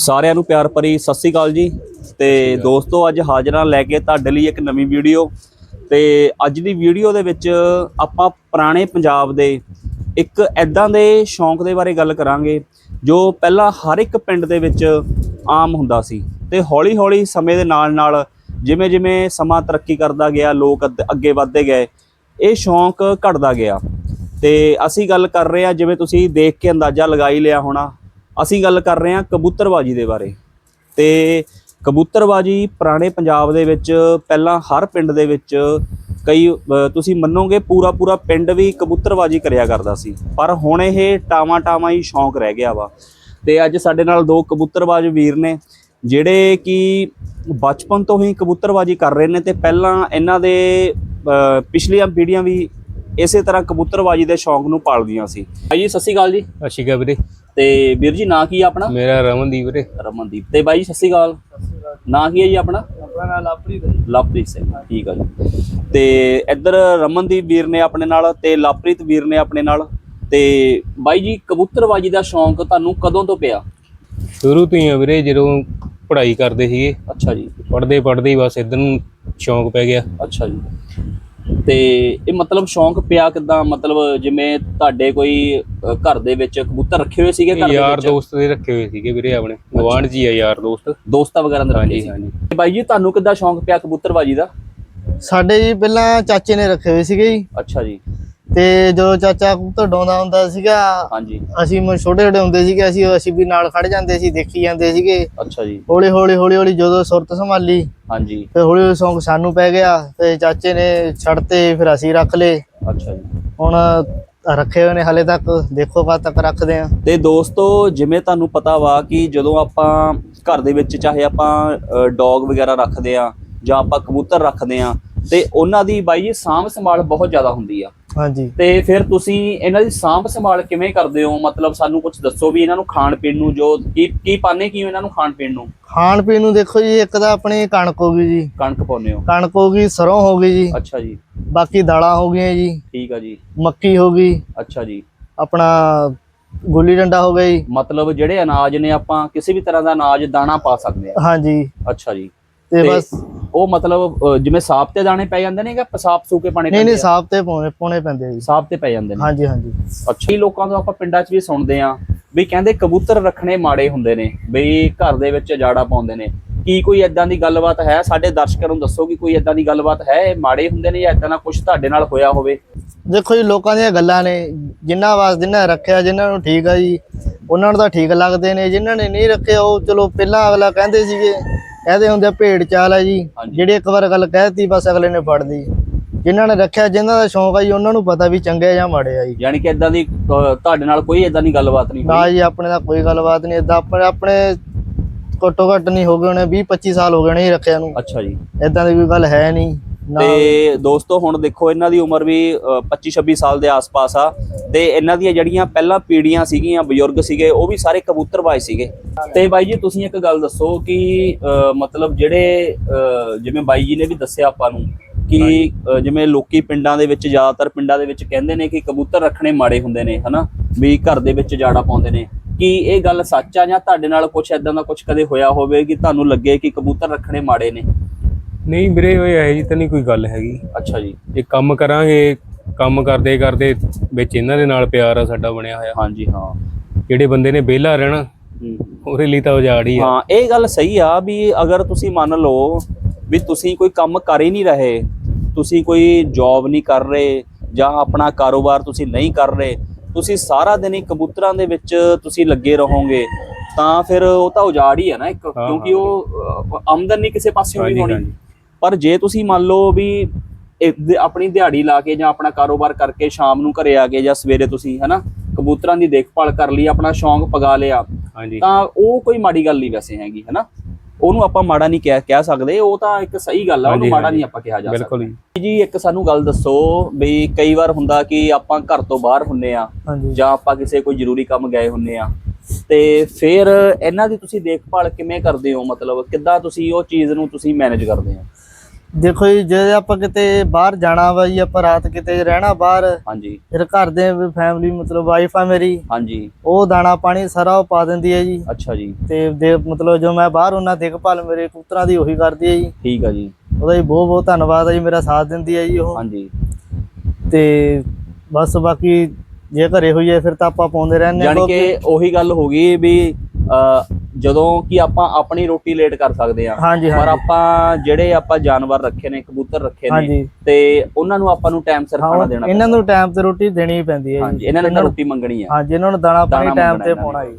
ਸਾਰਿਆਂ ਨੂੰ ਪਿਆਰ ਭਰੀ ਸਤਿ ਸ੍ਰੀ ਅਕਾਲ ਜੀ ਤੇ ਦੋਸਤੋ ਅੱਜ ਹਾਜ਼ਰਾਂ ਲੈ ਕੇ ਤੁਹਾਡੇ ਲਈ ਇੱਕ ਨਵੀਂ ਵੀਡੀਓ। ਤੇ ਅੱਜ ਦੀ ਵੀਡੀਓ ਦੇ ਵਿੱਚ ਆਪਾਂ ਪੁਰਾਣੇ ਪੰਜਾਬ ਦੇ ਇੱਕ ਐਦਾਂ ਦੇ ਸ਼ੌਂਕ ਦੇ ਬਾਰੇ ਗੱਲ ਕਰਾਂਗੇ ਜੋ ਪਹਿਲਾਂ ਹਰ ਇੱਕ ਪਿੰਡ ਦੇ ਵਿੱਚ ਆਮ ਹੁੰਦਾ ਸੀ। ਤੇ ਹੌਲੀ-ਹੌਲੀ ਸਮੇਂ ਦੇ ਨਾਲ-ਨਾਲ ਜਿਵੇਂ-ਜਿਵੇਂ ਸਮਾਂ ਤਰੱਕੀ ਕਰਦਾ ਗਿਆ ਲੋਕ ਅੱਗੇ ਵਧਦੇ ਗਏ ਇਹ ਸ਼ੌਂਕ ਘਟਦਾ ਗਿਆ। ਤੇ ਅਸੀਂ ਗੱਲ ਕਰ ਰਹੇ ਹਾਂ ਜਿਵੇਂ ਤੁਸੀਂ ਦੇਖ ਕੇ ਅੰਦਾਜ਼ਾ ਲਗਾ ਹੀ ਲਿਆ ਹੋਣਾ ਅਸੀਂ ਗੱਲ ਕਰ ਰਹੇ ਹਾਂ ਕਬੂਤਰਬਾਜੀ ਦੇ ਬਾਰੇ। ਤੇ ਕਬੂਤਰਬਾਜੀ ਪੁਰਾਣੇ ਪੰਜਾਬ ਦੇ ਵਿੱਚ, ਪਹਿਲਾਂ ਹਰ ਪਿੰਡ ਦੇ ਵਿੱਚ ਕਈ ਤੁਸੀਂ ਮੰਨੋਗੇ ਪੂਰਾ ਪੂਰਾ ਪਿੰਡ ਵੀ ਕਬੂਤਰਬਾਜੀ ਕਰਿਆ ਕਰਦਾ ਸੀ। ਪਰ ਹੁਣ ਇਹ ਟਾਵਾਂ ਟਾਵਾਂ ਹੀ ਸ਼ੌਂਕ ਰਹਿ ਗਿਆ ਵਾ। ਤੇ ਅੱਜ ਸਾਡੇ ਨਾਲ ਦੋ ਕਬੂਤਰਬਾਜ਼ ਵੀਰ ਨੇ, ਜਿਹੜੇ ਕਿ ਬਚਪਨ ਤੋਂ ਹੀ ਕਬੂਤਰਬਾਜੀ ਕਰ ਰਹੇ ਨੇ ਤੇ ਪਹਿਲਾਂ ਇਹਨਾਂ ਦੇ ਪਿਛਲੀਆਂ ਪੀੜ੍ਹੀਆਂ ਵੀ ਇਸੇ ਤਰ੍ਹਾਂ ਕਬੂਤਰਬਾਜੀ ਦੇ ਸ਼ੌਂਕ ਨੂੰ ਪਾਲਦੀਆਂ ਸੀ। ਭਾਈ ਜੀ, ਸਤਿ ਸ਼੍ਰੀ ਅਕਾਲ ਜੀ। ਸਤਿ ਸ਼੍ਰੀ ਅਕਾਲ ਵੀਰੇ। ਤੇ ਵੀਰ ਜੀ ਨਾਂ ਕੀ ਆ ਆਪਣਾ? ਮੇਰਾ ਰਮਨਦੀਪ ਵੀਰੇ। ਰਮਨਦੀਪ। ਤੇ ਬਾਈ ਜੀ ਸਤਿ ਸ਼੍ਰੀ ਅਕਾਲ। ਨਾਂ ਕੀ ਹੈ ਜੀ ਆਪਣਾ? ਆਪਣਾ ਨਾਮ ਲਾਪਰੀ ਲਵਪ੍ਰੀਤ ਸਿੰਘ ਠੀਕ ਆ ਜੀ। ਤੇ ਇੱਧਰ ਰਮਨਦੀਪ ਵੀਰ ਨੇ ਆਪਣੇ ਨਾਲ ਤੇ ਲਵਪ੍ਰੀਤ ਵੀਰ ਨੇ ਆਪਣੇ ਨਾਲ। ਤੇ ਬਾਈ ਜੀ ਕਬੂਤਰਬਾਜੀ ਦਾ ਸ਼ੌਂਕ ਤੁਹਾਨੂੰ ਕਦੋਂ ਤੋਂ ਪਿਆ? ਸ਼ੁਰੂ ਤੋਂ ਹੀ ਆ ਵੀਰੇ ਜਦੋਂ ਪੜ੍ਹਾਈ ਕਰਦੇ ਸੀਗੇ। ਅੱਛਾ ਜੀ। ਪੜ੍ਹਦੇ ਪੜ੍ਹਦੇ ਹੀ ਬਸ ਇਧਰ ਨੂੰ ਸ਼ੌਂਕ ਪੈ ਗਿਆ। ਅੱਛਾ ਜੀ। ਤੇ ਇਹ ਮਤਲਬ ਸ਼ੌਂਕ ਪਿਆ ਕਿਦਾਂ? ਮਤਲਬ ਜਿਵੇਂ ਤੁਹਾਡੇ ਕੋਈ ਅ, ਘਰ ਦੇ ਵਿੱਚ ਕਬੂਤਰ ਰੱਖੇ ਹੋਏ ਸੀਗੇ ਘਰ ਦੇ ਯਾਰ ਵਿੱਚ? ਦੋਸਤ ਦੇ ਰੱਖੇ ਹੋਏ ਸੀਗੇ ਵੀਰੇ ਆਪਣੇ। ਗਵਾਂਢ ਜੀ ਆ ਯਾਰ ਦੋਸਤ। ਦੋਸਤਾਂ ਵਗੈਰਾ ਦੇ ਰੱਖੇ ਹਾਂਜੀ ਸੀ? ਹਾਂਜੀ। ਤੇ ਬਾਈ ਜੀ ਤੁਹਾਨੂੰ ਕਿੱਦਾਂ ਸ਼ੌਂਕ ਪਿਆ ਕਬੂਤਰਬਾਜੀ ਦਾ? ਸਾਡੇ ਜੀ ਪਹਿਲਾਂ ਚਾਚੇ ਨੇ ਰੱਖੇ ਹੋਏ ਸੀਗੇ ਜੀ। ਅੱਛਾ ਜੀ। ਤੇ ਜਦੋਂ ਚਾਚਾ ਕਬੂਤਰ ਡਾਉਂਦਾ ਹੁੰਦਾ ਸੀਗਾ ਹਾਂਜੀ। ਅਸੀਂ ਮ ਛੋਟੇ ਛੋਟੇ ਹੁੰਦੇ ਸੀਗੇ ਅਸੀਂ ਅਸੀਂ ਵੀ ਨਾਲ ਖੜ ਜਾਂਦੇ ਸੀ ਦੇਖੀ ਜਾਂਦੇ ਸੀਗੇ। ਅੱਛਾ ਜੀ। ਹੌਲੀ ਹੌਲੀ ਹੌਲੀ ਹੌਲੀ ਜਦੋਂ ਸੁਰਤ ਸੰਭਾਲੀ ਹਾਂਜੀ। ਤੇ ਹੌਲੀ ਹੌਲੀ ਸੌਂਗ ਸਾਨੂੰ ਪੈ ਗਿਆ ਤੇ ਚਾਚੇ ਨੇ ਛੱਡਤੇ ਫਿਰ ਅਸੀਂ ਰੱਖ ਲਏ। ਅੱਛਾ ਜੀ। ਹੁਣ ਰੱਖੇ ਹੋਏ ਨੇ ਹਲੇ ਤੱਕ ਦੇਖੋ ਕਦ ਤੱਕ ਰੱਖਦੇ ਆ। ਤੇ ਦੋਸਤੋ ਜਿਵੇਂ ਤੁਹਾਨੂੰ ਪਤਾ ਵਾ ਕਿ ਜਦੋਂ ਆਪਾਂ ਘਰ ਦੇ ਵਿੱਚ ਚਾਹੇ ਆਪਾਂ ਡੌਗ ਵਗੈਰਾ ਰੱਖਦੇ ਆ ਜਾਂ ਆਪਾਂ ਕਬੂਤਰ ਰੱਖਦੇ ਆ ਤੇ ਉਹਨਾਂ ਦੀ ਬਾਈ ਜੀ ਸਾਂਭ ਸੰਭਾਲ ਬਹੁਤ ਜ਼ਿਆਦਾ ਹੁੰਦੀ ਆ। ਹਾਂਜੀ। ਤੇ ਫਿਰ ਤੁਸੀਂ ਇਹਨਾਂ ਦੀ ਸਾਂਭ ਸੰਭਾਲ ਕਿਵੇਂ ਕਰਦੇ ਹੋ? ਮਤਲਬ ਸਾਨੂੰ ਕੁਝ ਦੱਸੋ ਵੀ ਇਹਨਾਂ ਨੂੰ ਖਾਣ ਪੀਣ ਨੂੰ ਜੋ ਕੀ ਕੀ ਪਾਣੇ ਕੀ ਇਹਨਾਂ ਨੂੰ ਖਾਣ ਪੀਣ ਨੂੰ? ਖਾਣ ਪੀਣ ਨੂੰ ਦੇਖੋ ਜੀ ਇੱਕ ਤਾਂ ਆਪਣੀ ਕਣਕ ਹੋ ਗਈ ਜੀ। ਕਣਕ ਪਾਉਂਦੇ ਹੋ। ਕਣਕ ਹੋ ਗਈ ਸਰੋਂ ਹੋ ਗਈ ਜੀ। ਅੱਛਾ ਜੀ। ਬਾਕੀ ਦਾਲਾਂ ਹੋ ਗਈਆਂ ਜੀ। ਠੀਕ ਆ ਜੀ। ਮੱਕੀ ਹੋ ਗਈ। ਅੱਛਾ ਜੀ। ਆਪਣਾ ਗੁੱਲੀ ਡੰਡਾ ਹੋ ਗਿਆ ਜੀ। ਮਤਲਬ ਜਿਹੜੇ ਅਨਾਜ ਨੇ ਆਪਾਂ ਕਿਸੇ ਵੀ ਤਰ੍ਹਾਂ ਦਾ ਅਨਾਜ ਦਾਣਾ ਪਾ ਸਕਦੇ ਆ। ਹਾਂਜੀ। ਅੱਛਾ ਜੀ। ਤੇ ਬਸ। ਉਹ ਮਤਲਬ ਅ, ਜਿਵੇਂ ਸਾਫ਼ ਤੇ ਦਾਣੇ ਪੈ ਜਾਂਦੇ ਨੇ ਕਿ ਸਾਫ਼ ਸੂਕੇ ਪਾਣੇ ਨਹੀਂ ਨਹੀਂ ਸਾਫ਼ ਤੇ ਪਾਉਣੇ ਪਾਉਣੇ ਪੈਂਦੇ ਆ ਜੀ। ਸਾਫ਼ ਤੇ ਪੈ ਜਾਂਦੇ ਨੇ। ਹਾਂਜੀ ਹਾਂਜੀ। ਅੱਛਾ ਲੋਕਾਂ ਤੋਂ ਆਪਾਂ ਪਿੰਡਾਂ 'ਚ ਵੀ ਸੁਣਦੇ ਆ ਵੀ ਕਹਿੰਦੇ ਕਬੂਤਰ ਰੱਖਣੇ ਮਾੜੇ ਹੁੰਦੇ ਨੇ ਬਈ ਘਰ ਦੇ ਵਿੱਚ ਜਾੜਾ ਪਾਉਂਦੇ ਨੇ। ਕੀ ਕੋਈ ਐਦਾਂ ਦੀ ਗੱਲਬਾਤ ਹੈ? ਸਾਡੇ ਦਰਸ਼ਕਾਂ ਨੂੰ ਦੱਸੋ ਕਿ ਕੋਈ ਐਦਾਂ ਦੀ ਗੱਲਬਾਤ ਹੈ? ਇਹ ਮਾੜੇ ਹੁੰਦੇ ਨੇ ਜਾਂ ਐਦਾਂ ਦਾ ਕੁਝ ਤੁਹਾਡੇ ਨਾਲ ਹੋਇਆ ਹੋਵੇ? ਦੇਖੋ ਜੀ ਲੋਕਾਂ ਦੀਆਂ ਗੱਲਾਂ ਨੇ। ਜਿਨ੍ਹਾਂ ਵਾਸ ਜਿਨ੍ਹਾਂ ਰੱਖਿਆ ਜਿਨ੍ਹਾਂ ਨੂੰ ਠੀਕ ਆ ਜੀ ਉਹਨਾਂ ਨੂੰ ਤਾਂ ਠੀਕ ਲੱਗਦੇ ਨੇ। ਜਿਨ੍ਹਾਂ ਨੇ ਨਹੀਂ ਰੱਖਿਆ ਉਹ ਚਲੋ ਪਹਿਲਾਂ ਅਗਲਾ ਕਹਿੰਦੇ ਸੀਗੇ। ਕਹਦੇ ਹੁੰਦੇ ਭੇਡ ਚਾਲ ਆ ਜੀ। ਜਿਹੜੀ ਇੱਕ ਵਾਰ ਗੱਲ ਕਹਿਤੀ ਬਸ ਅਗਲੇ ਨੇ ਫੜਦੀ ਜਿਨ੍ਹਾਂ ਨੇ ਰੱਖਿਆ ਜਿਨ੍ਹਾਂ ਦਾ ਸ਼ੌਂਕ ਆ ਜੀ ਉਹਨਾਂ ਨੂੰ ਪਤਾ ਵੀ ਚੰਗੇ ਜਾਂ ਮਾੜੇ ਆ ਜੀ। ਯਾਨੀ ਕਿ ਐਦਾਂ ਦੀ ਤੁਹਾਡੇ ਨਾਲ ਕੋਈ ਐਦਾਂ ਦੀ ਗੱਲਬਾਤ ਨਹੀਂ ਨਾ ਹੋਈ ਜੀ ਆਪਣੇ ਦਾ ਕੋਈ ਗੱਲਬਾਤ ਨਹੀਂ। ਏਦਾਂ ਆਪਣੇ ਆਪਣੇ ਘੱਟੋ ਘੱਟ ਨਹੀਂ ਹੋ ਗਏ ਹੋਣੇ 20 25 ਸਾਲ ਹੋ ਗਏ ਨੇ ਰੱਖਿਆ ਨੂੰ। ਅੱਛਾ ਜੀ। ਏਦਾਂ ਦੀ ਕੋਈ ਗੱਲ ਹੈ ਨਹੀਂ। ਨਾ ਤੇ ਦੋਸਤੋ ਹੁਣ ਦੇਖੋ ਇਹਨਾਂ ਦੀ ਉਮਰ ਵੀ 25 26 ਸਾਲ ਦੇ ਆਸ-ਪਾਸ ਆ। ਤੇ ਇਹਨਾਂ ਦੀਆਂ ਜਿਹੜੀਆਂ ਪਹਿਲਾਂ ਪੀੜੀਆਂ ਸੀਗੀਆਂ ਬਜ਼ੁਰਗ ਸੀਗੇ ਉਹ ਵੀ ਸਾਰੇ ਕਬੂਤਰਬਾਜ਼ ਸੀਗੇ। ਤੇ ਬਾਈ ਜੀ ਤੁਸੀਂ ਇੱਕ ਗੱਲ ਦੱਸੋ ਕਿ ਮਤਲਬ ਜਿਹੜੇ ਜਿਵੇਂ ਬਾਈ ਜੀ ਨੇ ਵੀ ਦੱਸਿਆ ਆਪਾਂ ਨੂੰ ਕਿ ਜਿਵੇਂ ਲੋਕੀ ਪਿੰਡਾਂ ਦੇ ਵਿੱਚ ਜ਼ਿਆਦਾਤਰ ਪਿੰਡਾਂ ਦੇ ਵਿੱਚ ਕਹਿੰਦੇ ਨੇ ਕਿ ਕਬੂਤਰ ਰੱਖਣੇ ਮਾੜੇ ਹੁੰਦੇ ਨੇ ਹਨਾ? ਵੀ ਘਰ ਦੇ ਵਿੱਚ ਜਾੜਾ ਪਾਉਂਦੇ ਨੇ। ਕੀ ਇਹ ਗੱਲ ਸੱਚ ਆ ਜਾਂ ਤੁਹਾਡੇ ਨਾਲ ਕੁਝ ਐਦਾਂ ਦਾ ਕੁਝ ਕਦੇ ਹੋਇਆ ਹੋਵੇ ਕਿ ਤੁਹਾਨੂੰ ਲੱਗੇ ਕਿ ਕਬੂਤਰ ਰੱਖਣੇ ਮਾੜੇ ਨੇ? ਨਹੀਂ ਵੀਰੇ ਓਏ ਇਹ ਜੀ ਤਾਂ ਨਹੀਂ ਕੋਈ ਗੱਲ ਹੈਗੀ। ਅੱਛਾ ਜੀ। ਇਹ ਕੰਮ ਕਰਾਂਗੇ ਕੰਮ ਕਰਦੇ ਕਰਦੇ ਵਿੱਚ ਇਹਨਾਂ ਦੇ ਨਾਲ ਪਿਆਰ ਆ ਸਾਡਾ ਬਣਿਆ ਹੋਇਆ। ਹਾਂਜੀ ਹਾਂ। ਜਿਹੜੇ ਬੰਦੇ ਨੇ ਵਿਹਲਾ ਰਹਿਣਾ। ਉਹਦੇ ਲਈ ਤਾਂ ਉਜਾੜ ਹੀ ਆ। ਹਾਂ ਇਹ ਗੱਲ ਸਹੀ ਆ ਵੀ ਅਗਰ ਤੁਸੀਂ ਮੰਨ ਲਓ ਵੀ ਤੁਸੀਂ ਕੋਈ ਕੰਮ ਕਰ ਹੀ ਨਹੀਂ ਰਹੇ ਤੁਸੀਂ ਕੋਈ ਜੌਬ ਨਹੀਂ ਕਰ ਰਹੇ ਜਾਂ ਆਪਣਾ ਕਾਰੋਬਾਰ ਤੁਸੀਂ ਨਹੀਂ ਕਰ ਰਹੇ ਤੁਸੀਂ ਸਾਰਾ ਦਿਨ ਹੀ ਕਬੂਤਰਾਂ ਦੇ ਵਿੱਚ ਤੁਸੀਂ ਲੱਗੇ ਰਹੋਗੇ ਤਾਂ ਫਿਰ ਉਹ ਤਾਂ ਉਜਾੜ ਹੀ ਆ ਨਾ ਇੱਕ ਕਿਉਂਕਿ ਉਹ ਆਮਦਨ ਨਹੀਂ ਕਿਸੇ ਪਾਸਿਓਂ ਵੀ ਹੋਣੀ। ਪਰ ਜੇ ਤੁਸੀਂ ਮੰਨ ਲਓ ਵੀ ਆਪਣੀ ਦਿਹਾੜੀ ਲਾ ਕੇ ਜਾਂ ਆਪਣਾ ਕਾਰੋਬਾਰ ਕਰਕੇ ਸ਼ਾਮ ਨੂੰ ਘਰੇ ਆ ਗਏ ਜਾਂ ਸਵੇਰੇ ਤੁਸੀਂ ਹਨਾ ਕਬੂਤਰਾਂ ਦੀ ਦੇਖਭਾਲ ਕਰ ਲਈ ਆਪਣਾ ਸ਼ੌਂਕ ਪਗਾ ਲਿਆ ਹਾਂਜੀ। ਤਾਂ ਉਹ ਕੋਈ ਮਾੜੀ ਗੱਲ ਨਹੀਂ ਵੈਸੇ ਹੈਗੀ ਹੈਨਾ। ਉਹਨੂੰ ਆਪਾਂ ਮਾੜਾ ਨਹੀਂ ਕਹਿ ਕਹਿ ਸਕਦੇ ਉਹ ਤਾਂ ਇੱਕ ਸਹੀ ਗੱਲ ਆ ਉਹਨੂੰ ਮਾੜਾ। ਨਹੀਂ ਆਪਾਂ ਕਿਹਾ ਜਾ ਸਕਦਾ। ਬਿਲਕੁਲ ਜੀ। ਜੀ ਇੱਕ ਸਾਨੂੰ ਗੱਲ ਦੱਸੋ ਵੀ ਕਈ ਵਾਰ ਹੁੰਦਾ ਕਿ ਆਪਾਂ ਘਰ ਤੋਂ ਬਾਹਰ ਹੁੰਨੇ ਆ ਜਾਂ ਆਪਾਂ ਕਿਸੇ ਕੋਈ ਜ਼ਰੂਰੀ ਕੰਮ ਗਏ ਹੁੰਨੇ ਆ ਤੇ ਫਿਰ ਇਹਨਾਂ ਦੀ ਤੁਸੀਂ ਦੇਖਭਾਲ ਕਿਵੇਂ ਕਰਦੇ ਹੋ? ਮਤਲਬ ਕਿੱਦਾਂ ਤੁਸੀਂ ਉਹ ਚੀਜ਼ ਨੂੰ ਤੁਸੀਂ ਮੈਨੇਜ ਕਰਦੇ ਹੋ? ਦੇਖੋ ਜੀ ਜੇ ਆਪਾਂ ਕਿਤੇ ਬਾਹਰ ਜਾਣਾ ਵਾ ਜੀ ਆਪਾਂ ਰਾਤ ਕਿਤੇ ਰਹਿਣਾ ਬਾਹਰ ਹਾਂਜੀ। ਫਿਰ ਘਰ ਦੇ ਫੈਮਿਲੀ ਮਤਲਬ ਵਾਈਫ ਆ ਮੇਰੀ ਹਾਂਜੀ। ਉਹ ਦਾਣਾ ਪਾਣੀ ਸਾਰਾ ਉਹ ਪਾ ਦਿੰਦੀ ਹੈ ਜੀ। ਅੱਛਾ ਜੀ। ਤੇ ਦੇ ਮਤਲਬ ਜੋ ਮੈਂ ਬਾਹਰ ਉਹਨਾਂ ਦੇਖਭਾਲ ਮੇਰੇ ਕਬੂਤਰਾਂ ਦੀ ਉਹੀ ਕਰਦੀ ਹੈ ਜੀ। ਠੀਕ ਆ ਜੀ। ਉਹਦਾ ਜੀ ਬਹੁਤ ਬਹੁਤ ਧੰਨਵਾਦ ਹੈ ਜੀ ਮੇਰਾ ਸਾਥ ਦਿੰਦੀ ਹੈ ਜੀ ਉਹ। ਹਾਂਜੀ। ਤੇ ਬਸ ਬਾਕੀ ਜੇ ਘਰੇ ਹੋਈਏ ਫਿਰ ਤਾਂ ਆਪਾਂ ਪਾਉਂਦੇ ਰਹਿੰਦੇ ਹਾਂ ਯਾਨੀ ਕਿ ਉਹੀ ਗੱਲ ਹੋ ਗਈ ਵੀ ਜਦੋਂ ਕਿ ਆਪਾਂ ਆਪਣੀ ਰੋਟੀ ਲੇਟ ਕਰ ਸਕਦੇ ਆ ਪਰ ਆਪਾਂ ਜਿਹੜੇ ਆਪਾਂ ਜਾਨਵਰ ਰੱਖੇ ਨੇ ਕਬੂਤਰ ਰੱਖੇ ਨੇ ਤੇ ਉਹਨਾਂ ਨੂੰ ਆਪਾਂ ਨੂੰ ਟਾਈਮ ਸਿਰ ਖਾਣਾ ਦੇਣਾ ਇਹਨਾਂ ਨੂੰ ਟਾਈਮ ਤੇ ਰੋਟੀ ਦੇਣੀ ਪੈਂਦੀ ਹੈ ਹਾਂਜੀ ਜੀ ਇਹਨਾਂ ਨੇ ਰੋਟੀ ਮੰਗਣੀ ਆ। ਹਾਂਜੀ ਇਹਨਾਂ ਨੂੰ ਦਾਣਾ ਪਾਣੀ ਟਾਈਮ ਤੇ ਪਾਉਣਾ। ਜੀ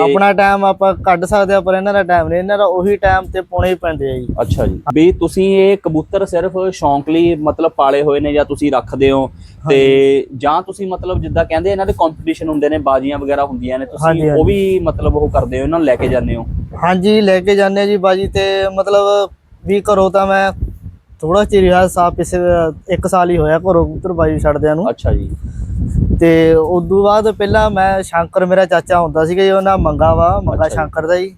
ਆਪਣਾ ਟਾਈਮ ਆਪਾਂ ਕੱਢ ਸਕਦੇ ਆ ਪਰ ਇਹਨਾਂ ਦਾ ਟਾਈਮ ਨਹੀਂ ਇਹਨਾਂ ਦਾ ਉਹੀ ਟਾਈਮ ਤੇ ਪਾਉਣੇ ਹੀ ਪੈਂਦੇ ਆ ਜੀ। ਅੱਛਾ ਜੀ। ਵੀ ਤੁਸੀਂ ਇਹ ਕਬੂਤਰ ਸਿਰਫ ਸ਼ੌਂਕ ਲਈ ਮਤਲਬ ਪਾਲੇ ਹੋਏ ਨੇ ਜਾਂ ਤੁਸੀਂ ਰੱਖਦੇ ਹੋ? ਤੇ ਜਾਂ ਤੁਸੀਂ ਮਤਲਬ ਜਿੱਦਾਂ ਕਹਿੰਦੇ ਇਹਨਾਂ ਦੇ ਕੰਪੀਟੀਸ਼ਨ ਹੁੰਦੇ ਨੇ ਬਾਜ਼ੀਆਂ ਵਗੈਰਾ ਹੁੰਦੀਆਂ ਨੇ ਤੁਸੀਂ ਉਹ ਵੀ ਮਤਲਬ ਉਹ ਕਰਦੇ ਹੋ ਇਹਨਾਂ ਨੂੰ ਲੈ ਕੇ ਜਾਂਦੇ ਹੋ? ਹਾਂਜੀ ਲੈ ਕੇ ਜਾਂਦੇ ਆ ਜੀ ਬਾਜੀ ਤੇ ਮਤਲਬ ਵੀ ਘਰੋਂ ਤਾਂ ਮੈਂ ਥੋੜਾ ਚਿਰ ਰਿਹਾ ਸਾਫ਼ ਪਿਛੇ ਇੱਕ ਸਾਲ ਹੀ ਹੋਇਆ ਘਰੋਂ ਕਬੂਤਰ ਬਾਜੀ ਛੱਡਦਿਆਂ ਨੂੰ। ਅੱਛਾ ਜੀ। ਤੇ ਉਦੋਂ ਬਾਅਦ ਪਹਿਲਾਂ ਮੈਂ ਸ਼ੰਕਰ ਮੇਰਾ ਚਾਚਾ ਹੁੰਦਾ ਸੀਗਾ ਜੀ ਉਹਨਾਂ ਮੰਗਾ ਵਾ ਮੰਗਾ। ਸ਼ੰਕਰ ਦਾ ਜੀ।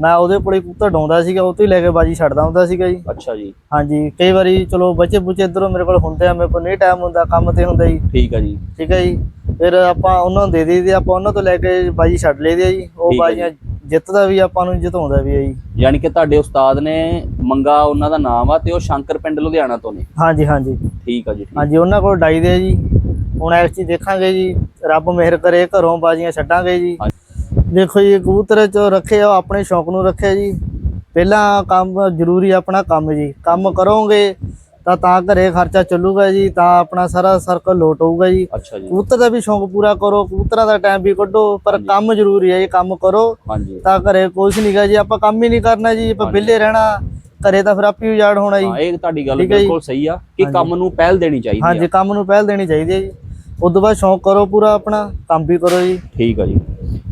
ਮੈਂ ਉਹਦੇ ਕੋਲੇ ਕਬੂਤਰ ਡਾਉਂਦਾ ਸੀਗਾ ਉਹ ਤੋਂ ਹੀ ਲੈ ਕੇ ਬਾਜੀ ਛੱਡਦਾ ਹੁੰਦਾ ਸੀਗਾ ਜੀ। ਅੱਛਾ ਜੀ। ਹਾਂਜੀ ਕਈ ਵਾਰੀ ਚਲੋ ਬੱਚੇ ਬੁੱਚੇ ਇਧਰੋਂ ਮੇਰੇ ਕੋਲ ਹੁੰਦੇ ਆ ਮੇਰੇ ਕੋਲ ਨਹੀਂ ਟਾਈਮ ਹੁੰਦਾ ਕੰਮ ਤੇ ਹੁੰਦਾ ਜੀ। ਠੀਕ ਆ ਜੀ। ਠੀਕ ਹੈ ਜੀ। ਫਿਰ ਆਪਾਂ ਉਹਨਾਂ ਨੂੰ ਦੇ ਦੇਈਦੇ ਆਪਾਂ ਉਹਨਾਂ ਤੋਂ ਲੈ ਕੇ ਬਾਜੀ ਛੱਡ ਲਈਦੀ ਆ ਜੀ। ਉਹ ਬਾਜੀਆਂ ਜਿੱਤਦਾ ਵੀ ਆਪਾਂ ਨੂੰ ਜਿਤਾਉਂਦਾ ਵੀ ਆ ਜੀ। ਯਾਨੀ ਕਿ ਤੁਹਾਡੇ ਉਸਤਾਦ ਨੇ ਮੰਗਾ ਉਹਨਾਂ ਦਾ ਨਾਮ ਆ ਤੇ ਉਹ ਸ਼ੰਕਰ ਪਿੰਡ ਲੁਧਿਆਣਾ ਤੋਂ ਨੇ। ਹਾਂਜੀ ਹਾਂਜੀ। ਠੀਕ ਆ ਜੀ ਹਾਂਜੀ ਉਹਨਾਂ ਕੋਲ ਡਾਈ ਦੇ ਆ ਜੀ। ਹੁਣ ਐਕਚੁਅਲੀ ਦੇਖਾਂਗੇ ਜੀ ਰੱਬ ਮਿਹਰ ਕਰੇ ਘਰੋਂ ਬਾਜੀਆਂ ਛੱਡਾਂਗੇ ਜੀ। ਦੇਖੋ ਜੀ ਕਬੂਤਰ ਚ ਰੱਖੇ ਆ ਆਪਣੇ ਸ਼ੌਂਕ ਨੂੰ ਰੱਖਿਆ ਜੀ। ਪਹਿਲਾਂ ਕੰਮ ਜ਼ਰੂਰੀ ਆਪਣਾ ਕੰਮ ਜੀ। ਕੰਮ ਕਰੋਗੇ ਤਾਂ ਤਾਂ ਘਰੇ ਖਰਚਾ ਚੱਲੂਗਾ ਜੀ ਤਾਂ ਆਪਣਾ ਸਾਰਾ ਸਰਕਲ ਲੋਟ ਹੋਊਗਾ ਜੀ। ਕਬੂਤਰ ਦਾ ਵੀ ਸ਼ੌਂਕ ਪੂਰਾ ਕਰੋ ਕਬੂਤਰਾਂ ਦਾ ਟਾਈਮ ਵੀ ਕੱਢੋ ਪਰ ਕੰਮ ਜ਼ਰੂਰੀ ਹੈ ਜੀ ਕੰਮ ਕਰੋ। ਤਾਂ ਘਰੇ ਕੁਝ ਨਹੀਂਗਾ ਜੀ ਆਪਾਂ ਕੰਮ ਹੀ ਨਹੀਂ ਕਰਨਾ ਜੀ ਆਪਾਂ ਵਿਹਲੇ ਰਹਿਣਾ ਘਰੇ ਤਾਂ ਫਿਰ ਆਪੀ ਉਜਾੜ ਹੋਣਾ ਜੀ। ਹਾਂ ਇਹ ਤੁਹਾਡੀ ਗੱਲ ਹੈ। ਬਿਲਕੁਲ ਸਹੀ ਆ ਕਿ ਕੰਮ ਨੂੰ ਪਹਿਲ ਦੇਣੀ ਚਾਹੀਦੀ ਆ। ਹਾਂਜੀ ਕੰਮ ਨੂੰ ਪਹਿਲ ਦੇਣੀ ਚਾਹੀਦੀ ਹੈ ਜੀ। ਉਸ ਤੋਂ ਬਾਅਦ ਸ਼ੌਂਕ ਕਰੋ ਪੂਰਾ ਆਪਣਾ ਕੰਮ ਵੀ ਕਰੋ ਜੀ। ਠੀਕ ਆ ਜੀ।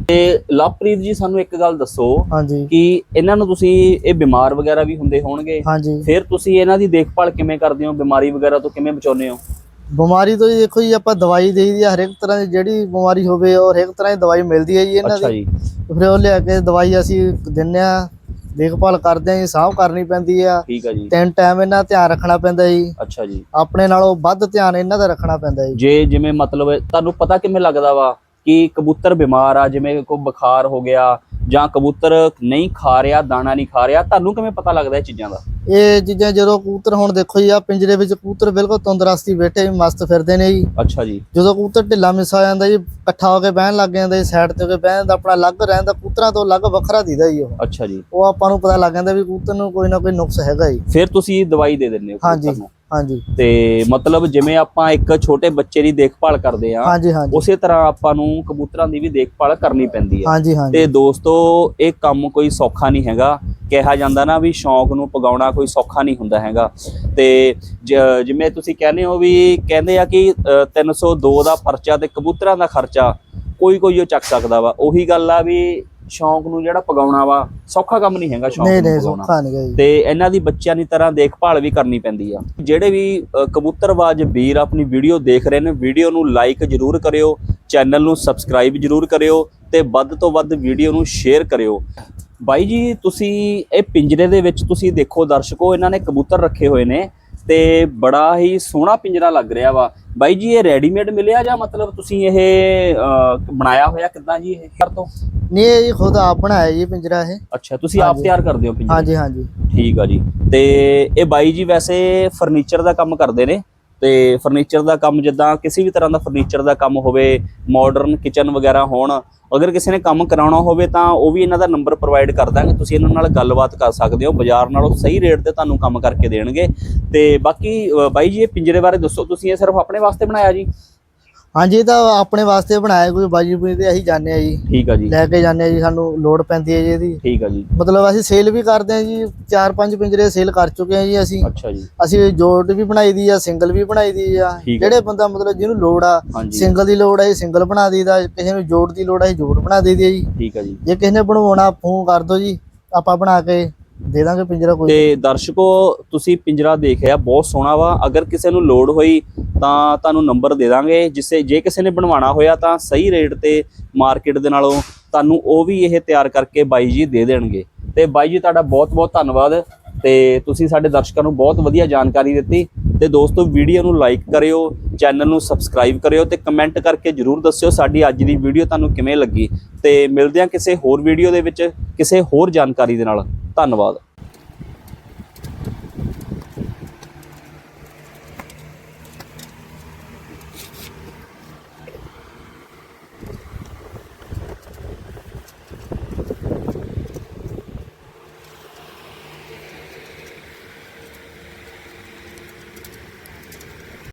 ਤੇ ਲਵਪ੍ਰੀਤ ਜੀ ਸਾਨੂੰ ਇੱਕ ਗੱਲ ਦੱਸੋ ਹਾਂਜੀ। ਕਿ ਇਹਨਾਂ ਨੂੰ ਤੁਸੀਂ ਇਹ ਬਿਮਾਰ ਵਗੈਰਾ ਵੀ ਹੁੰਦੇ ਹੋਣਗੇ। ਹਾਂਜੀ। ਫਿਰ ਤੁਸੀਂ ਇਹਨਾਂ ਦੀ ਦੇਖਭਾਲ ਕਿਵੇਂ ਕਰਦੇ ਹੋ? ਬਿਮਾਰੀ ਵਗੈਰਾ ਤੋਂ ਕਿਵੇਂ ਬਚਾਉਂਦੇ ਹੋ? ਬਿਮਾਰੀ ਤੋਂ ਜੀ ਦੇਖੋ ਜੀ ਆਪਾਂ ਦਵਾਈ ਦੇਈਦੀ ਆ ਹਰੇਕ ਤਰ੍ਹਾਂ ਦੀ ਜਿਹੜੀ ਬਿਮਾਰੀ ਹੋਵੇ ਉਹ ਹਰੇਕ ਤਰ੍ਹਾਂ ਦੀ ਦਵਾਈ ਮਿਲਦੀ ਹੈ ਜੀ ਇਹਨਾਂ ਅੱਛਾ ਦੀ। ਜੀ। ਫਿਰ ਉਹ ਲਿਆ ਕੇ ਦਵਾਈ ਅਸੀਂ ਦਿੰਨੇ ਆ। ਦੇਖਭਾਲ ਕਰਦੇ ਆ ਜੀ ਸਾਂਭ ਕਰਨੀ ਪੈਂਦੀ ਆ। ਠੀਕ ਆ ਜੀ। ਤਿੰਨ ਟਾਈਮ ਇਹਨਾਂ ਧਿਆਨ ਰੱਖਣਾ ਪੈਂਦਾ ਜੀ। ਅੱਛਾ ਜੀ। ਆਪਣੇ ਨਾਲੋਂ ਵੱਧ ਧਿਆਨ ਇਹਨਾਂ ਦਾ ਰੱਖਣਾ ਪੈਂਦਾ ਜੀ। ਜੇ ਜਿਵੇਂ ਮਤਲਬ ਤੁਹਾਨੂੰ ਪਤਾ ਕਿਵੇਂ ਲੱਗਦਾ ਵਾ ਕਿ ਕਬੂਤਰ ਬਿਮਾਰ ਆ ਜਿਵੇਂ ਕੋਈ ਬੁਖਾਰ ਹੋ ਗਿਆ ਜਾਂ ਕਬੂਤਰ ਨਹੀਂ ਖਾ ਰਿਹਾ ਦਾਣਾ ਨਹੀਂ ਖਾ ਰਿਹਾ ਤੁਹਾਨੂੰ ਕਿਵੇਂ ਪਤਾ ਲੱਗਦਾ ਇਹ ਚੀਜ਼ਾਂ ਦਾ? ਇਹ ਚੀਜ਼ਾਂ ਜਦੋਂ ਕਬੂਤਰ ਹੁਣ ਦੇਖੋ ਜੀ ਆ ਪਿੰਜਰੇ ਵਿੱਚ ਕਬੂਤਰ ਬਿਲਕੁਲ ਤੰਦਰੁਸਤੀ ਬੈਠੇ ਮਸਤ ਫਿਰਦੇ ਨੇ ਜੀ। ਅੱਛਾ ਜੀ। ਜਦੋਂ ਕਬੂਤਰ ਢਿੱਲਾ ਮਿੱਸਾ ਹੋ ਜਾਂਦਾ ਜੀ ਇਕੱਠਾ ਹੋ ਕੇ ਬਹਿਣ ਲੱਗ ਜਾਂਦਾ ਜੀ ਸਾਈਡ ਤੇ ਹੋ ਕੇ ਬਹਿਣ ਦਾ ਆਪਣਾ ਅਲੱਗ ਰਹਿੰਦਾ ਕਬੂਤਰਾਂ ਤੋਂ ਅਲੱਗ ਵੱਖਰਾ ਦਿਖਦਾ ਜੀ ਉਹ। ਅੱਛਾ ਜੀ। ਉਹ ਆਪਾਂ ਨੂੰ ਪਤਾ ਲੱਗ ਜਾਂਦਾ ਵੀ ਕਬੂਤਰ ਨੂੰ ਕੋਈ ਨਾ ਕੋਈ ਨੁਕਸ ਹੈਗਾ ਜੀ। ਫਿਰ ਤੁਸੀਂ ਦਵਾਈ ਦੇ ਦਿੰਦੇ ਹੋ ਹਾਂਜੀ। ਹਾਂਜੀ। ਤੇ ਮਤਲਬ ਜਿਵੇਂ ਆਪਾਂ ਇੱਕ ਛੋਟੇ ਬੱਚੇ ਦੀ ਦੇਖਭਾਲ ਕਰਦੇ ਆ ਹਾਂਜੀ ਹਾਂਜੀ। ਉਸੇ ਤਰ੍ਹਾਂ ਆਪਾਂ ਨੂੰ ਕਬੂਤਰਾਂ ਦੀ ਵੀ ਦੇਖਭਾਲ ਕਰਨੀ ਪੈਂਦੀ ਆ। ਹਾਂਜੀ ਹਾਂਜੀ। ਤੇ ਦੋਸਤੋ ਇਹ ਕੰਮ ਕੋਈ ਸੌਖਾ ਨਹੀਂ ਹੈਗਾ। ਕਿਹਾ ਜਾਂਦਾ ਨਾ ਵੀ ਸ਼ੌਂਕ ਨੂੰ ਪਗਾਉਣਾ ਕੋਈ ਸੌਖਾ ਨਹੀਂ ਹੁੰਦਾ ਹੈਗਾ। ਤੇ ਜਿਵੇਂ ਤੁਸੀਂ ਕਹਿੰਦੇ ਹੋ ਵੀ ਕਹਿੰਦੇ ਆ ਕਿ ਅ, 302 ਦਾ ਪਰਚਾ ਤੇ ਕਬੂਤਰਾਂ ਦਾ ਖਰਚਾ ਕੋਈ ਕੋਈ ਉਹ ਚੱਕ ਸਕਦਾ ਵਾ। ਉਹੀ ਗੱਲ ਆ ਵੀ ਸ਼ੌਂਕ ਨੂੰ ਜਿਹੜਾ ਪਗਾਉਣਾ ਵਾ ਸੌਖਾ ਕੰਮ ਨਹੀਂ ਹੈਗਾ ਸ਼ੌਂਕ ਨਹੀਂ ਨੂੰ ਨਹੀਂ ਪਗਾਉਣਾ। ਸੌਖਾ ਨਹੀਂ ਗਾ ਜੀ। ਤੇ ਇਹਨਾਂ ਦੀ ਬੱਚਿਆਂ ਦੀ ਤਰ੍ਹਾਂ ਦੇਖਭਾਲ ਵੀ ਕਰਨੀ ਪੈਂਦੀ ਆ। ਜਿਹੜੇ ਵੀ ਅ, ਕਬੂਤਰਬਾਜ਼ ਵੀਰ ਆਪਣੀ ਵੀਡੀਓ ਦੇਖ ਰਹੇ ਨੇ ਵੀਡੀਓ ਨੂੰ ਲਾਈਕ ਜਰੂਰ ਕਰਿਓ ਚੈਨਲ ਨੂੰ ਸਬਸਕ੍ਰਾਈਬ ਜਰੂਰ ਕਰਿਓ ਤੇ ਵੱਧ ਤੋਂ ਵੱਧ ਵੀਡੀਓ ਨੂੰ ਸ਼ੇਅਰ ਕਰਿਓ। ਬਾਈ ਜੀ ਤੁਸੀਂ ਇਹ ਪਿੰਜਰੇ ਦੇ ਵਿੱਚ ਤੁਸੀਂ ਦੇਖੋ ਦਰਸ਼ਕੋ ਇਹਨਾਂ ਨੇ ਕਬੂਤਰ ਰੱਖੇ ਹੋਏ ਨੇ। ਤੇ ਬੜਾ ਹੀ ਸੋਹਣਾ ਪਿੰਜਰਾ ਲੱਗ ਰਿਹਾ ਵਾ। ਬਾਈ ਜੀ ਇਹ ਰੈਡੀਮੇਡ ਮਿਲਿਆ ਜਾਂ ਮਤਲਬ ਤੁਸੀਂ ਇਹ ਬਣਾਇਆ ਹੋਇਆ ਕਿੱਦਾਂ ਜੀ ਇਹ ਘਰ ਤੋਂ? ਨਹੀਂ ਇਹ ਜੀ ਖੁਦ ਆਪ ਬਣਾਇਆ ਜੀ ਪਿੰਜਰਾ ਇਹ। ਅੱਛਾ ਤੁਸੀਂ ਆਪ। ਤਿਆਰ ਕਰਦੇ ਹੋ ਪਿੰਜਰੇ? ਹਾਂਜੀ ਹਾਂਜੀ। ਠੀਕ ਆ ਜੀ। ਤੇ ਇਹ ਬਾਈ ਜੀ ਵੈਸੇ ਫਰਨੀਚਰ ਦਾ ਕੰਮ ਕਰਦੇ ਨੇ? ਤੇ ਫਰਨੀਚਰ ਦਾ ਕੰਮ ਜਿੱਦਾਂ ਕਿਸੇ ਵੀ ਤਰ੍ਹਾਂ ਦਾ ਫਰਨੀਚਰ ਦਾ ਕੰਮ ਹੋਵੇ ਮਾਡਰਨ ਕਿਚਨ ਵਗੈਰਾ ਹੋਣ, ਅਗਰ ਕਿਸੇ ਨੇ ਕੰਮ ਕਰਾਉਣਾ ਹੋਵੇ ਤਾਂ ਉਹ ਵੀ ਇਹਨਾਂ ਦਾ ਨੰਬਰ ਪ੍ਰੋਵਾਈਡ ਕਰ ਦਾਂਗੇ, ਤੁਸੀਂ ਇਹਨਾਂ ਨਾਲ ਗੱਲਬਾਤ ਕਰ ਸਕਦੇ ਹੋ, ਬਾਜ਼ਾਰ ਨਾਲੋਂ ਸਹੀ ਰੇਟ ਤੇ ਤੁਹਾਨੂੰ ਕੰਮ ਕਰਕੇ ਦੇਣਗੇ। ਤੇ ਬਾਕੀ ਬਾਈ ਜੀ, ਇਹ ਪਿੰਜਰੇ ਬਾਰੇ ਦੱਸੋ, ਤੁਸੀਂ ਇਹ ਸਿਰਫ ਆਪਣੇ ਵਾਸਤੇ ਬਣਾਇਆ ਜੀ? ਹਾਂਜੀ ਇਹ ਤਾਂ ਆਪਣੇ ਵਾਸਤੇ ਬਣਾਇਆ ਕੋਈ ਬਾਜੀ ਬੁਜੀ ਤੇ ਅਸੀਂ ਜਾਂਦੇ ਆ ਜੀ। ਠੀਕ ਆ ਜੀ। ਲੈ ਕੇ ਜਾਂਦੇ ਆ ਜੀ ਸਾਨੂੰ ਲੋੜ ਪੈਂਦੀ ਹੈ ਜੀ ਇਹਦੀ। ਠੀਕ ਆ ਜੀ। ਮਤਲਬ ਅਸੀਂ ਸੇਲ ਵੀ ਕਰਦੇ ਆ ਜੀ ਚਾਰ ਪੰਜ ਪਿੰਜਰੇ ਸੇਲ ਕਰ ਚੁੱਕੇ ਆ ਜੀ ਅਸੀਂ। ਅੱਛਾ ਜੀ। ਅਸੀਂ ਜੋੜ ਵੀ ਬਣਾਈ ਦੀ ਆ ਸਿੰਗਲ ਵੀ ਬਣਾਈ ਦੀ ਆ। ਜਿਹੜੇ ਬੰਦਾ ਮਤਲਬ ਜਿਹਨੂੰ ਲੋੜ ਆ ਸਿੰਗਲ ਦੀ ਲੋੜ ਆ ਜੀ ਸਿੰਗਲ ਬਣਾ ਦਈਦਾ ਕਿਸੇ ਨੂੰ ਜੋੜ ਦੀ ਲੋੜ ਆ ਜੀ ਜੋੜ ਬਣਾ ਦਈਦੀ ਆ ਜੀ। ਠੀਕ ਆ ਜੀ। ਜੇ ਕਿਸੇ ਨੇ ਬਣਵਾਉਣਾ ਫੋਨ ਕਰ ਦਿਓ ਜੀ ਆਪਾਂ ਬਣਾ ਕੇ ਦੇ ਦਾਂਗੇ ਪਿੰਜਰਾ ਕੋਈ ਤੇ ਦਰਸ਼ਕੋ ਤੁਸੀਂ ਪਿੰਜਰਾ ਦੇਖਿਆ ਬਹੁਤ ਸੋਹਣਾ ਵਾ। ਅਗਰ ਕਿਸੇ ਨੂੰ ਲੋੜ ਹੋਈ ਤਾਂ ਤੁਹਾਨੂੰ ਨੰਬਰ ਦੇ ਦਾਂਗੇ। ਜਿਸੇ ਜੇ ਕਿਸੇ ਨੇ ਬਣਵਾਉਣਾ ਹੋਇਆ ਤਾਂ ਸਹੀ ਰੇਟ ਤੇ ਮਾਰਕੀਟ ਦੇ ਨਾਲੋਂ ਤੁਹਾਨੂੰ ਉਹ ਵੀ ਇਹ ਤਿਆਰ ਕਰਕੇ ਬਾਈ ਜੀ ਦੇ ਦੇਣਗੇ। ਤੇ ਬਾਈ ਜੀ ਤੁਹਾਡਾ ਬਹੁਤ ਬਹੁਤ ਧੰਨਵਾਦ। ਤੇ ਤੁਸੀਂ ਸਾਡੇ ਦਰਸ਼ਕਾਂ ਨੂੰ ਬਹੁਤ ਵਧੀਆ ਜਾਣਕਾਰੀ ਦਿੱਤੀ। ਤੇ ਦੋਸਤੋ ਵੀਡੀਓ ਨੂੰ ਲਾਈਕ ਕਰਿਓ ਚੈਨਲ ਨੂੰ ਸਬਸਕ੍ਰਾਈਬ ਕਰਿਓ ਤੇ ਕਮੈਂਟ ਕਰਕੇ ਜਰੂਰ ਦੱਸਿਓ ਸਾਡੀ ਅੱਜ ਦੀ ਵੀਡੀਓ ਤੁਹਾਨੂੰ ਕਿਵੇਂ ਲੱਗੀ। ਤੇ ਮਿਲਦੇ ਹਾਂ ਕਿਸੇ ਹੋਰ ਵੀਡੀਓ ਦੇ ਵਿੱਚ ਕਿਸੇ ਹੋਰ ਜਾਣਕਾਰੀ ਦੇ ਨਾਲ। ਧੰਨਵਾਦ।